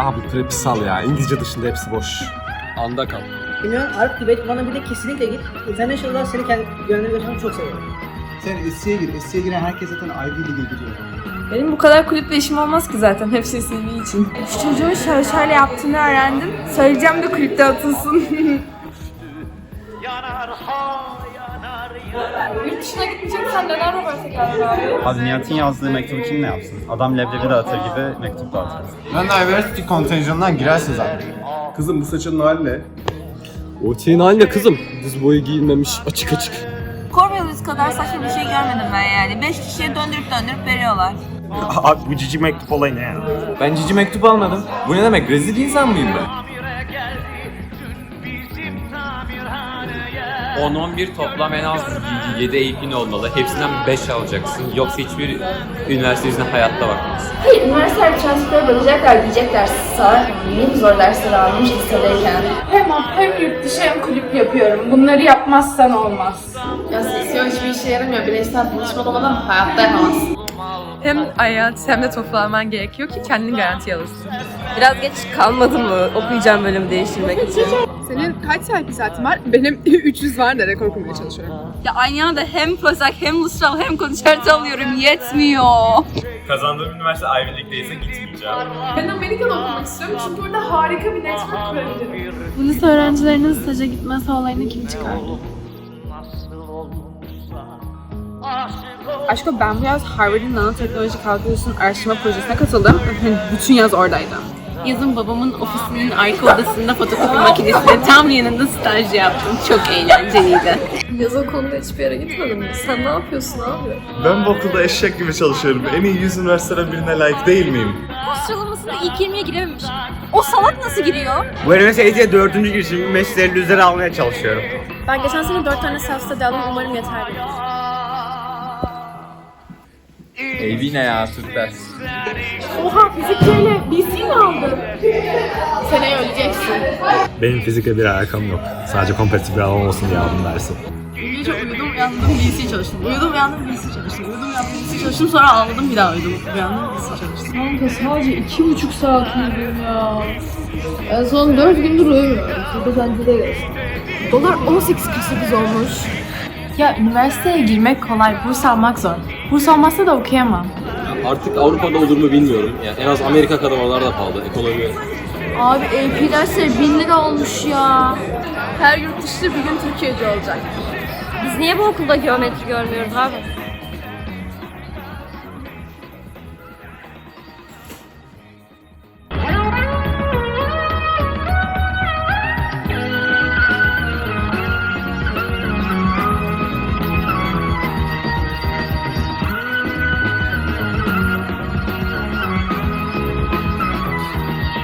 Abi prepi sal ya. İngilizce dışında hepsi boş. Anda kal. Bilmiyorum Arp Tibet bana bir de kesinlikle git. International'da seni kendi gönlüne götürmek çok seviyorum. Sen SC'ye gir. SC'ye giren herkes zaten Ivy League'e gidiyor. Benim bu kadar kulüple işim olmaz ki zaten hepsi CV için. Şu çocuğun şöyle şöyle yaptığını öğrendim. Söyleyeceğim de kulüpte atılsın. Yurt dışına gitmeyeceksen neden Robert'e geldin abi? Abi Nihat'ın yazdığı mektubu kim ne yapsın? Adam leblebi dağıtır gibi mektup dağıtır. Ben de Iversity kontenjanından girersin zaten. Kızım bu saçının hali ne? O senin haline kızım. Diz boyu giyilmemiş açık açık. Corvallis kadar saçma bir şey görmedim ben yani. Beş kişiye döndürüp döndürüp veriyorlar. Abi bu cici mektup olayı ne ya? Ben cici mektup almadım. Bu ne demek? Rezil insan mıyım ben? 10-11 toplam en az 7 eğitim olmalı. Hepsinden 5 alacaksın. Yoksa hiçbir üniversite yüzüne hayatta bakmaz. Hayır, üniversiteler transfer bakacaklar diyecekler. Sağ yeni zor dersler almış lisedeyken. Hem hem yurt dışı hem kulüp yapıyorum. Bunları yapmazsan olmaz. Ya sesyon hiçbir işe yaramıyor. Bireysel danışman olmadan hayatta yapamazsın. Hem IELTS hem de TOEFL alman gerekiyor ki kendini garantiye alırsın. Biraz geç kalmadın mı okuyacağım bölümü değiştirmek için? Senin kaç saat saatin var? Benim 300 var da rekor kurmaya çalışıyorum. Ya aynı anda hem Prozac hem Lustral hem konçerto alıyorum yetmiyor. Kazandığım üniversite Ivy League'deyse gitmeyeceğim. Ben Amerika'da okumak istiyorum çünkü orada harika bir network kurabilirim. Bu lise öğrencilerinin staja gitmesi olayını kim çıkardı? Aşkım ben bu yaz Harvard'ın nanoteknoloji kalkülüsün araştırma projesine katıldım. Bütün yaz oradaydım. Yazın babamın ofisinin arka odasında fotokopi makinesinin tam yanında staj yaptım. Çok eğlenceliydi. Yaz okulunda hiçbir yere gitmedin mi? Sen ne yapıyorsun abi? Ben bu okulda eşek gibi çalışıyorum. En iyi 100 üniversiteden birine layık değil miyim? Sıralamasında ilk 20'ye girememiş. O salak nasıl giriyor? Bu üniversiteye dördüncü girişim mesleğini üzerine almaya çalışıyorum. Ben geçen sene 4 tane self study aldım. Umarım yeterli. Evi ne ya ders. Oha fizikçiyle BC mi aldın? Seneye öleceksin. Benim fizikle bir alakam yok. Sadece kompetitif bir alan olsun diye aldım dersi. Gece uyudum uyandım BC çalıştım. Uyudum uyandım BC çalıştım. Uyudum uyandım BC çalıştım sonra ağladım bir daha uyudum. Uyandım BC çalıştım. Kanka sadece iki buçuk saat uyudum ya. En son dört gündür uyumuyorum. Burada bence de geçti. Dolar 18.48 olmuş. Ya üniversiteye girmek kolay, burs almak zor. Burs olmazsa da okuyamam. Artık Avrupa'da olur mu bilmiyorum. Yani en az Amerika kadar oralar da pahalı. Ekonomi Abi AP dersleri 1000 lira olmuş ya. Her yurt dışı bir gün Türkiye'de olacak. Biz niye bu okulda geometri görmüyoruz abi?